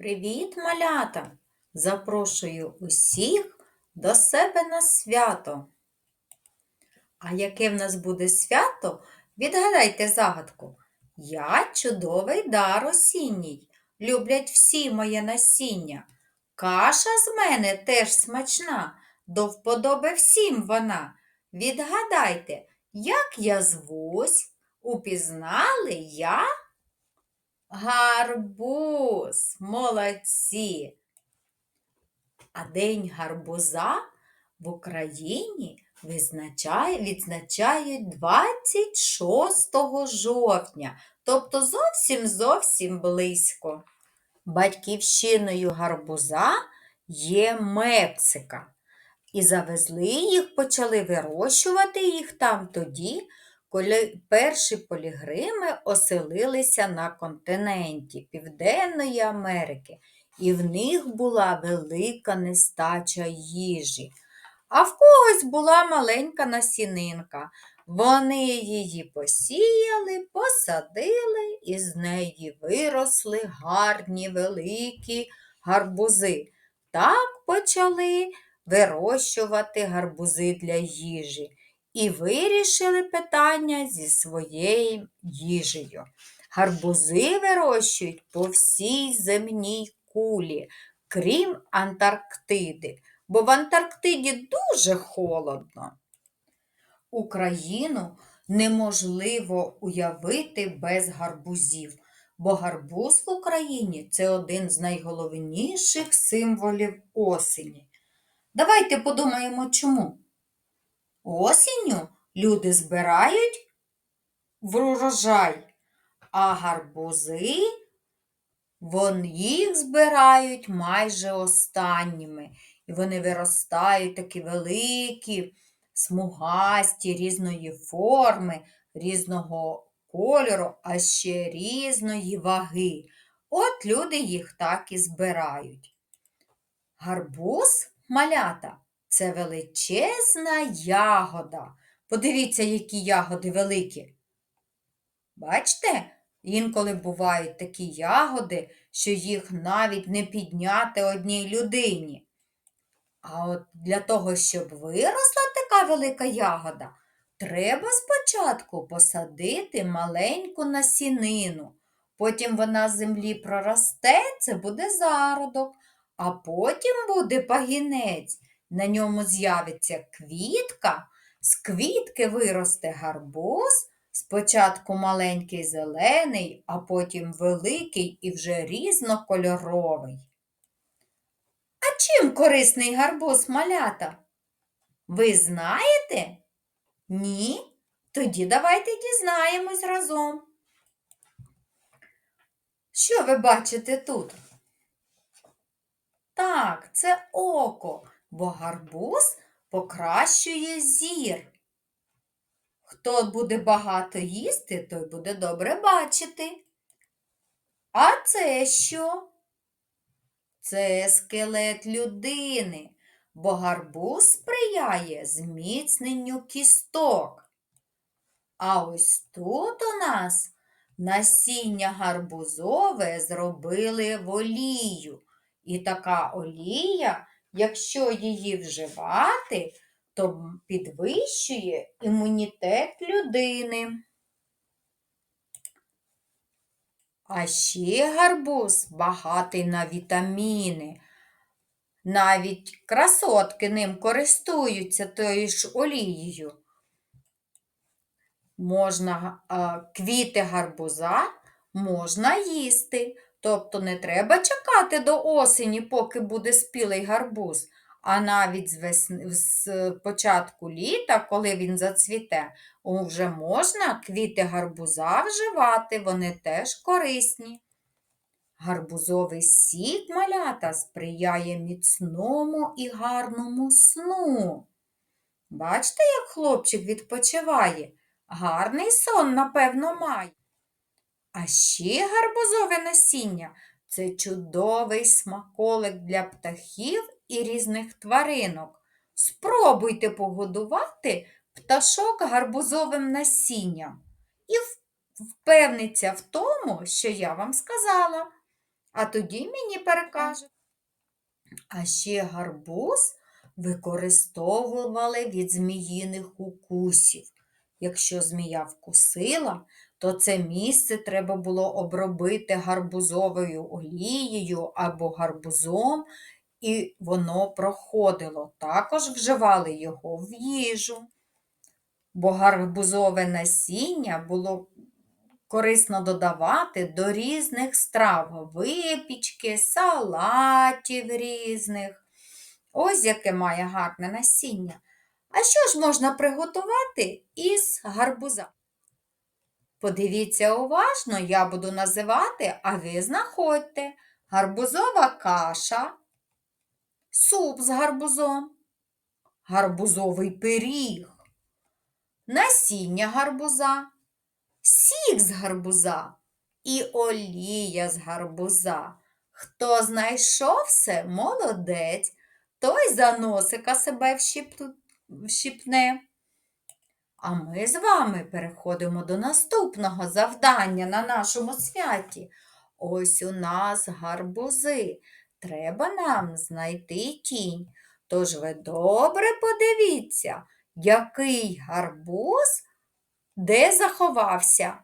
Привіт, малята! Запрошую усіх до себе на свято. А яке в нас буде свято? Відгадайте загадку. Я чудовий дар осінній, люблять всі моє насіння. Каша з мене теж смачна, до вподоби всім вона. Відгадайте, як я звусь, упізнали я? Гарбуз, молодці. А День гарбуза в Україні визначає, відзначають 26 жовтня, тобто зовсім зовсім близько. Батьківщиною гарбуза є Мексика. І завезли їх, почали вирощувати їх там тоді, коли перші полігрими оселилися на континенті Південної Америки, і в них була велика нестача їжі. А в когось була маленька насінинка. Вони її посіяли, посадили, і з неї виросли гарні великі гарбузи. Так почали вирощувати гарбузи для їжі і вирішили питання зі своєю їжею. Гарбузи вирощують по всій земній кулі, крім Антарктиди, бо в Антарктиді дуже холодно. Україну неможливо уявити без гарбузів, бо гарбуз в Україні це один з найголовніших символів осені. Давайте подумаємо, чому. Осінню люди збирають врожай, а гарбузи вони їх збирають майже останніми. І вони виростають такі великі, смугасті, різної форми, різного кольору, а ще різної ваги. От люди їх так і збирають. Гарбуз малята це величезна ягода. Подивіться, які ягоди великі. Бачите, інколи бувають такі ягоди, що їх навіть не підняти одній людині. А от для того, щоб виросла така велика ягода, треба спочатку посадити маленьку насінину. Потім вона з землі проросте, це буде зародок, а потім буде пагінець. На ньому з'явиться квітка, з квітки виросте гарбуз, спочатку маленький зелений, а потім великий і вже різнокольоровий. А чим корисний гарбуз малята? Ви знаєте? Ні? Тоді давайте дізнаємось разом. Що ви бачите тут? Так, це око, бо гарбуз покращує зір. Хто буде багато їсти, той буде добре бачити. А це що? Це скелет людини, бо гарбуз сприяє зміцненню кісток. А ось тут у нас насіння гарбузове зробили в олію. І така олія, якщо її вживати, то підвищує імунітет людини. А ще гарбуз багатий на вітаміни. Навіть красотки ним користуються тою ж олією. Можна квіти гарбуза можна їсти. Тобто не треба чекати до осені, поки буде спілий гарбуз, а навіть з, весни, з початку літа, коли він зацвіте, вже можна квіти гарбуза вживати, вони теж корисні. Гарбузовий сік малята сприяє міцному і гарному сну. Бачите, як хлопчик відпочиває? Гарний сон, напевно, має. А ще гарбузове насіння це чудовий смаколик для птахів і різних тваринок. Спробуйте погодувати пташок гарбузовим насінням і впевниться в тому, що я вам сказала. А тоді мені перекаже. А ще гарбуз використовували від зміїних укусів. Якщо змія вкусила, то це місце треба було обробити гарбузовою олією або гарбузом, і воно проходило. Також вживали його в їжу, бо гарбузове насіння було корисно додавати до різних страв, випічки, салатів різних. Ось яке має гарне насіння. А що ж можна приготувати із гарбуза? Подивіться уважно, я буду називати, а ви знаходьте. Гарбузова каша, суп з гарбузом, гарбузовий пиріг, насіння гарбуза, сік з гарбуза. І олія з гарбуза. Хто знайшов все, молодець, той за носика себе вщипне. А ми з вами переходимо до наступного завдання на нашому святі. Ось у нас гарбузи. Треба нам знайти тінь. Тож ви добре подивіться, який гарбуз де заховався.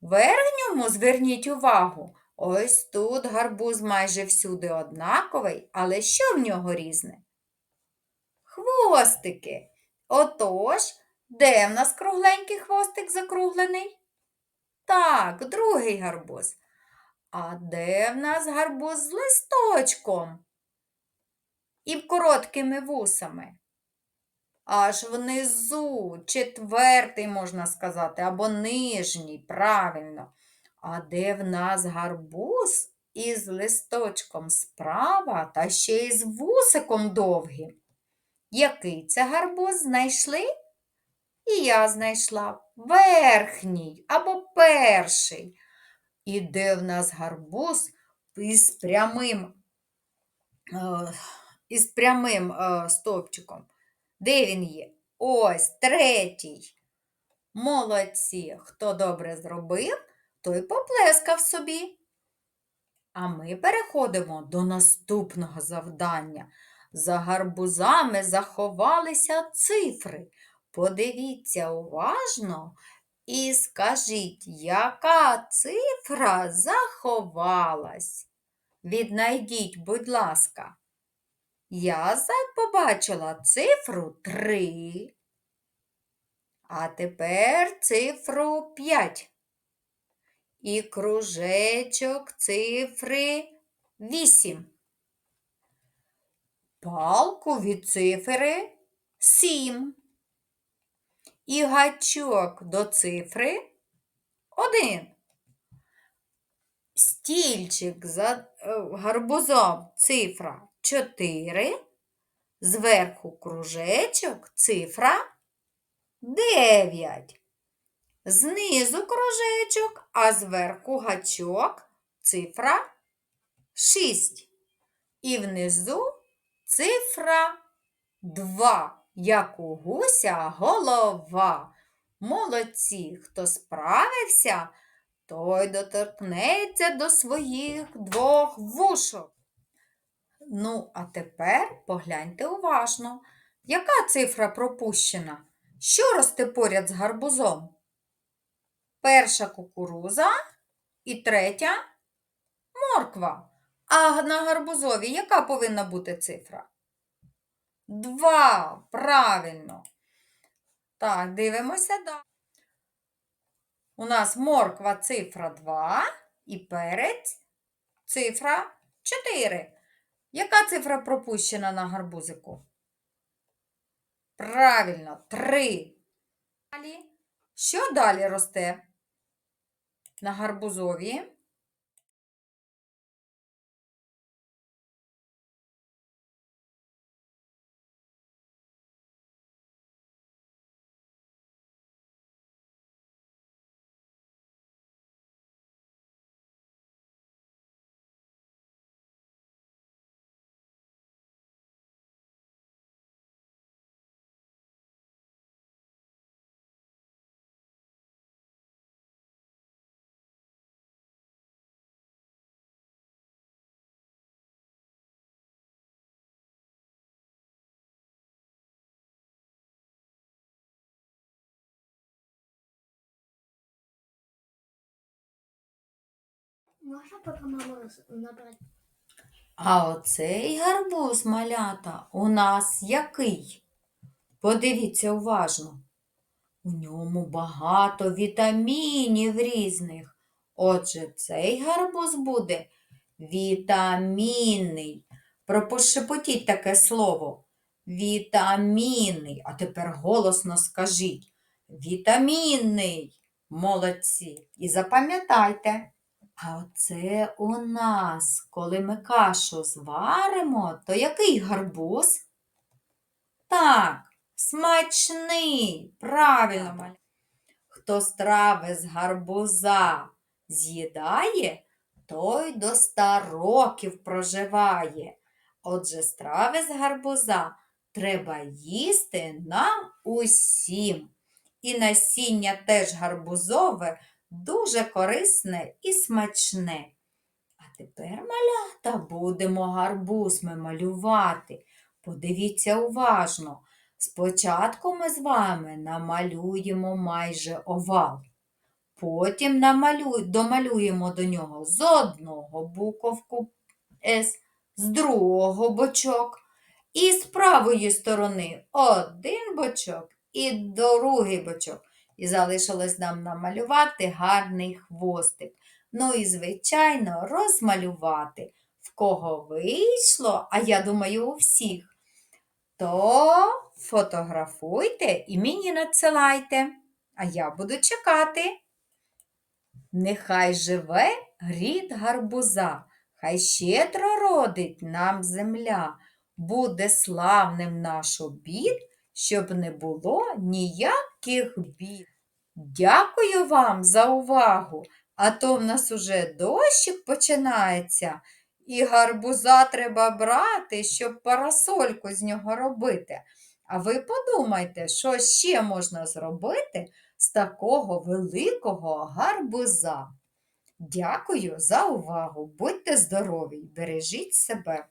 Верхньому зверніть увагу, ось тут гарбуз майже всюди однаковий, але що в нього різне? Хвостики. Отож, де в нас кругленький хвостик закруглений? Так, другий гарбуз. А де в нас гарбуз з листочком і короткими вусами? Аж внизу, четвертий, можна сказати, або нижній, правильно. А де в нас гарбуз із листочком справа та ще й з вусиком довгим? Який це гарбуз знайшли? І я знайшла верхній або перший. І де в нас гарбуз із прямим, е, із прямим е, стовпчиком? Де він є? Ось третій. Молодці. Хто добре зробив, той поплескав собі. А ми переходимо до наступного завдання. За гарбузами заховалися цифри. Подивіться уважно і скажіть, яка цифра заховалась? Віднайдіть, будь ласка. Я побачила цифру 3, а тепер цифру 5. І кружечок цифри 8. Палку від цифри 7. І гачок до цифри 1. Стільчик за е, гарбузом цифра 4. Зверху кружечок цифра 9. Знизу кружечок, а зверху гачок цифра 6. І внизу цифра 2, як у гуся голова. Молодці, хто справився, той доторкнеться до своїх двох вушок. Ну, а тепер погляньте уважно, яка цифра пропущена? Що росте поряд з гарбузом? Перша кукуруза і третя морква. А на гарбузові яка повинна бути цифра? Два. Правильно. Так, дивимося далі. У нас морква цифра 2 і перець цифра 4. Яка цифра пропущена на гарбузику? Правильно, 3. Далі. Що далі росте? На гарбузові? Можна поки маму набрати? А оцей гарбуз, малята, у нас який? Подивіться уважно. У ньому багато вітамінів різних. Отже, цей гарбуз буде вітамінний. Пропошепотіть таке слово. Вітамінний. А тепер голосно скажіть. Вітамінний. Молодці. І запам'ятайте. А оце у нас, коли ми кашу зваримо, то який гарбуз? Так, смачний, правильно, Маля. Хто страви з гарбуза з'їдає, той до ста років проживає. Отже, страви з гарбуза треба їсти нам усім. І насіння теж гарбузове дуже корисне і смачне. А тепер, малята, будемо гарбуз ми малювати. Подивіться уважно. Спочатку ми з вами намалюємо майже овал. Потім намалю... домалюємо до нього з одного буковку С, з другого бочок. І з правої сторони один бочок і другий бочок. І залишилось нам намалювати гарний хвостик. Ну і, звичайно, розмалювати. В кого вийшло, а я думаю, у всіх, то фотографуйте і мені надсилайте, а я буду чекати. Нехай живе грід гарбуза, хай щедро родить нам земля, буде славним наш обід, щоб не було ніяких бід. Дякую вам за увагу, а то в нас уже дощик починається, і гарбуза треба брати, щоб парасольку з нього робити. А ви подумайте, що ще можна зробити з такого великого гарбуза. Дякую за увагу. Будьте здорові, бережіть себе.